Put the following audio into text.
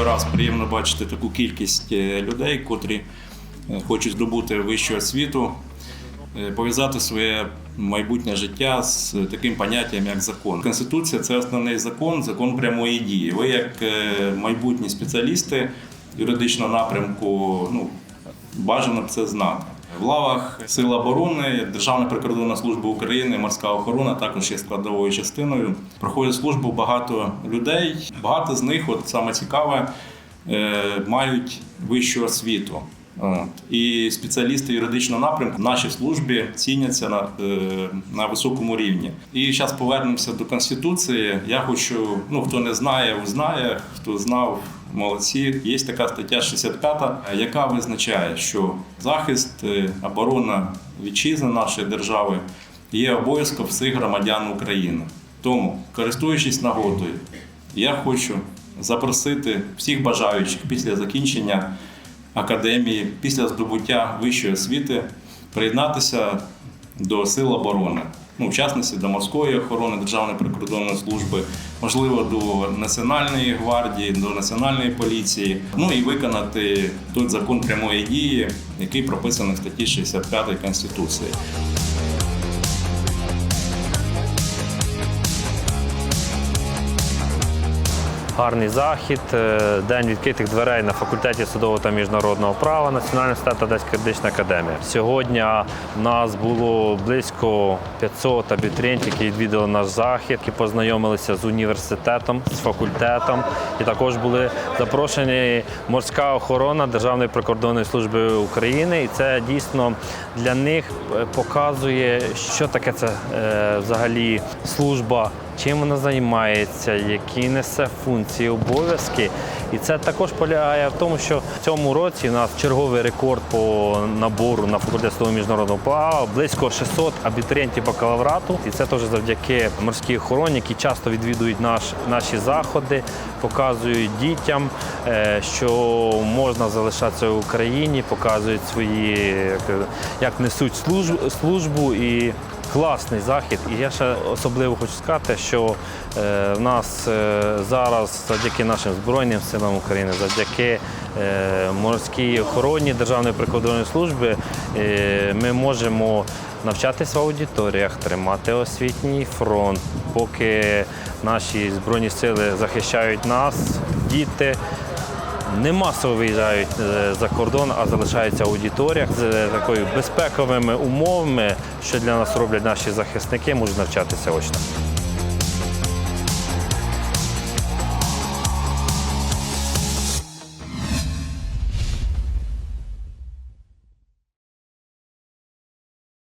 раз приємно бачити таку кількість е, людей, котрі е, хочуть здобути вищу освіту, е, пов'язати своє майбутнє життя з таким поняттям, як закон. Конституція це основний закон, закон прямої дії. Ви, як майбутні спеціалісти юридичного напрямку, ну, бажано це знати. В лавах Сил оборони, Державна прикордонна служба України, морська охорона також є складовою частиною. Проходять службу багато людей. Багато з них, от саме цікаве, е, мають вищу освіту. І спеціалісти юридичного напрямку в нашій службі ціняться на, е, на високому рівні. І зараз повернемося до Конституції. Я хочу, ну хто не знає, узнає, хто знав, молодці. Є така стаття 65, яка визначає, що захист, е, оборона вітчизни нашої держави є обов'язком всіх громадян України. Тому, користуючись нагодою, я хочу запросити всіх бажаючих після закінчення академії, після здобуття вищої освіти приєднатися до сил оборони. Ну, в до морської охорони, Державної прикордонної служби, можливо, до Національної гвардії, до національної поліції. Ну і виконати той закон прямої дії, який прописаний в статті 65 Конституції. Гарний захід, е, день відкритих дверей на факультеті судового та міжнародного права Національного університету Одеська юридична академія. Сьогодні в нас було близько 500 абітурієнтів, які відвідали наш захід, які познайомилися з університетом, з факультетом. І також були запрошені морська охорона Державної прикордонної служби України. І це дійсно для них е, показує, що таке це е, взагалі служба чим вона займається, які несе функції, обов'язки. І це також полягає в тому, що в цьому році у нас черговий рекорд по набору на факультет слова міжнародного права близько 600 абітурієнтів бакалаврату. І це теж завдяки морській охороні, які часто відвідують наш, наші заходи, показують дітям, е, що можна залишатися в Україні, показують свої як несуть службу, службу і класний захід. І я ще особливо хочу сказати, що е, в нас е, зараз завдяки нашим Збройним силам України, завдяки е, морській охороні Державної прикордонної служби ми можемо навчатися в аудиторіях, тримати освітній фронт, поки наші збройні сили захищають нас, діти не масово виїжджають е, за кордон, а залишаються в аудиторіях з е, такою безпековими умовами, що для нас роблять наші захисники, можуть навчатися очно.